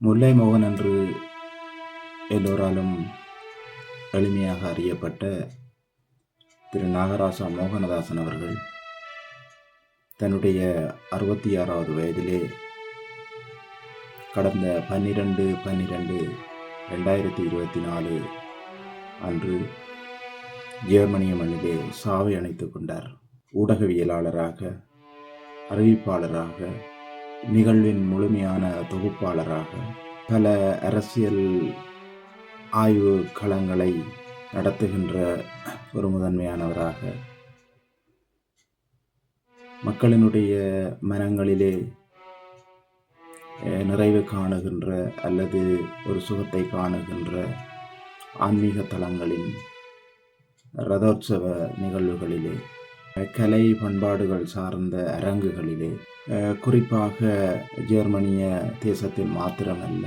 முல்லை மோகன் என்று எல்லோராலும் எளிமையாக அறியப்பட்ட திரு நாகராசா மோகனதாசன் அவர்கள் தன்னுடைய அறுபத்தி ஆறாவது வயதிலே கடந்த பன்னிரெண்டு பன்னிரெண்டு ரெண்டாயிரத்தி இருபத்தி நாலு அன்று ஜெர்மனிய மண்ணிலே சாவை அணைத்து கொண்டார். ஊடகவியலாளராக அறிவிப்பாளராக நிகழ்வின் முழுமையான தொகுப்பாளராக பல அரசியல் ஆய்வு களங்களை நடத்துகின்ற ஒரு முதன்மையானவராக மக்களினுடைய மனங்களிலே நிறைவு காணுகின்ற அல்லது ஒரு சுகத்தை காணுகின்ற ஆன்மீக தலங்களின் ரதோற்சவ நிகழ்வுகளிலே கலை பண்பாடுகள் சார்ந்த அரங்குகளிலே குறிப்பாக ஜெர்மனிய தேசத்தில் மாத்திரமல்ல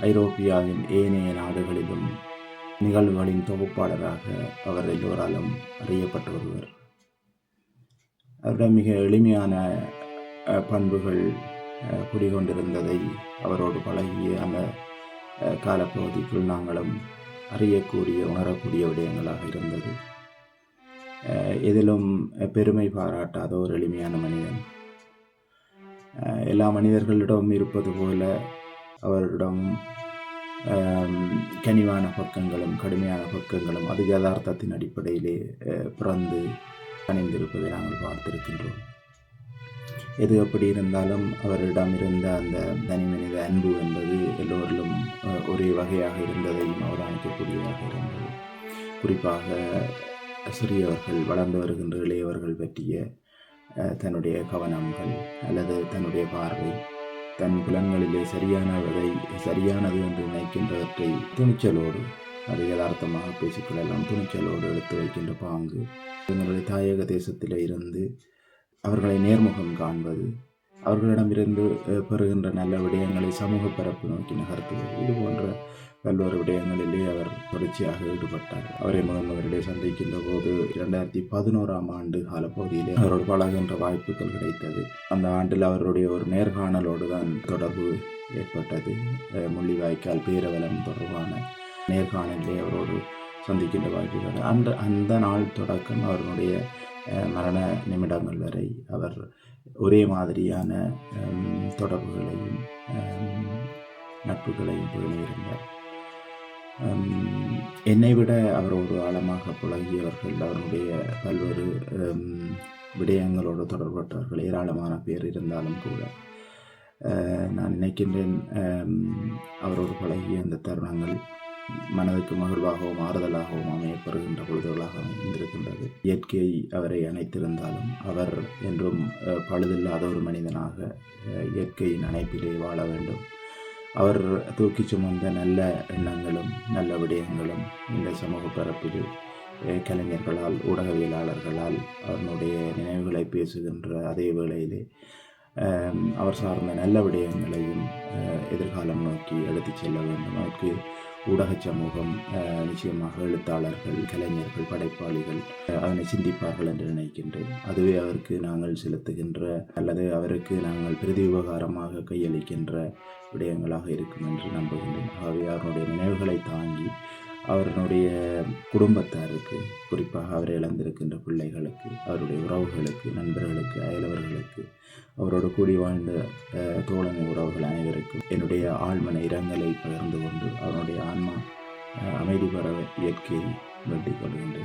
ஐரோப்பியாவின் ஏனைய நாடுகளிலும் நிகழ்வுகளின் தொகுப்பாளராக அவர் எல்லோராலும் அறியப்பட்டு வருவர் அவருடைய மிக எளிமையான பண்புகள் குடிகொண்டிருந்ததை அவரோடு பழகிய அந்த காலப்பகுதிக்குள் நாங்களும் அறியக்கூடிய உணரக்கூடிய விடயங்களாக இருந்தது. எதிலும் பெருமை பாராட்டாத ஒரு எளிமையான மனிதன். எல்லா மனிதர்களிடம் இருப்பது போல அவரிடம் கனிவான பக்கங்களும் கடுமையான பக்கங்களும் அது யதார்த்தத்தின் அடிப்படையிலே பிறந்து அணிந்திருப்பதை நாங்கள் பார்த்திருக்கின்றோம். எது அப்படி இருந்தாலும் அவரிடம் இருந்த அந்த தனி மனித அன்பு என்பது எல்லோரிலும் ஒரே வகையாக இருந்ததையும் அவதானிக்கக்கூடியதாக இருந்தது. குறிப்பாக சிறியவர்கள் வளர்ந்து வருகின்ற இளையவர்கள் பற்றிய தன்னுடைய கவனங்கள் அல்லது தன்னுடைய பார்வை தன் புலன்களிலே சரியானவதை சரியானது என்று நினைக்கின்றவற்றை துணிச்சலோடு அதை யதார்த்தமாக பேசிக்கொள்ளலாம் துணிச்சலோடு எடுத்து வைக்கின்ற பாங்கு தங்களுடைய தாயக தேசத்தில் இருந்து அவர்களை நேர்முகம் காண்பது அவர்களிடமிருந்து பெறுகின்ற நல்ல விடயங்களை சமூக பரப்பு நோக்கி நகர்த்துவது இது போன்ற பல்வேறு விடயங்களிலே அவர் தொடர்ச்சியாக ஈடுபட்டார். அவரை முதன் முதலிலே சந்திக்கின்ற போது இரண்டாயிரத்தி பதினோராம் ஆண்டு காலப்பகுதியிலே அவரோடு பழகின்ற வாய்ப்புகள் கிடைத்தது. அந்த ஆண்டில் அவருடைய ஒரு நேர்காணலோடு தான் தொடர்பு ஏற்பட்டது. முள்ளிவாய்க்கால் பேரவலம் தொடர்பான நேர்காணலிலே அவரோடு சந்திக்கின்ற வாய்ப்புகள். அந்த அந்த நாள் தொடக்கம் அவருடைய மரண நிமிடங்கள் வரை அவர் ஒரே மாதிரியான தொடர்புகளையும் நட்புகளையும் பேணியிருந்தார். என்னை விட அவரோடு ஆழமாக புழகியவர்கள் அவருடைய பல்வேறு விடயங்களோடு தொடர்பட்டவர்கள் ஏராளமான பேர் இருந்தாலும் கூட நான் நினைக்கின்றேன் அவரோடு பழகிய அந்த தருணங்கள் மனதுக்கு மகிழ்வாகவும் ஆறுதலாகவும் அமையப்படுகின்ற பொழுதுகளாக இருந்திருக்கின்றது இயற்கை அவரை அணைத்திருந்தாலும் அவர் என்றும் பழுதில்லாத ஒரு மனிதனாக இயற்கையின் அணைப்பிலே வாழ வேண்டும். அவர் தூக்கி சுமந்த நல்ல எண்ணங்களும் நல்ல விடயங்களும் இந்த சமூக பரப்பில் கலைஞர்களால் ஊடகவியலாளர்களால் அவனுடைய நினைவுகளை பேசுகின்ற அதே வேளையிலே அவர் சார்ந்த நல்ல விடயங்களையும் எதிர்காலம் நோக்கி எடுத்துச் செல்ல வேண்டும். அதற்கு ஊடக சமூகம் நிச்சயமாக எழுத்தாளர்கள் கலைஞர்கள் படைப்பாளிகள் அதனை சிந்திப்பார்கள் என்று நினைக்கின்றேன். அதுவே அவருக்கு நாங்கள் செலுத்துகின்ற அல்லது அவருக்கு நாங்கள் பிரதி உபகாரமாக கையளிக்கின்ற விடயங்களாக இருக்கும் என்று நம்புகின்றேன் ஆகவே அவருடைய நினைவுகளை தாங்கி அவருடைய குடும்பத்தாருக்கு குறிப்பாக அவரை இழந்திருக்கின்ற பிள்ளைகளுக்கு அவருடைய உறவுகளுக்கு நண்பர்களுக்கு அயலவர்களுக்கு அவரோடு கூடி வாழ்ந்த தோழமை உறவுகள் அனைவருக்கும் என்னுடைய ஆழ்மன இரங்கலை பகிர்ந்து கொண்டு அவருடைய ஆன்மா அமைதி பெற இயற்கையை வேண்டிக் கொள்கின்றேன்.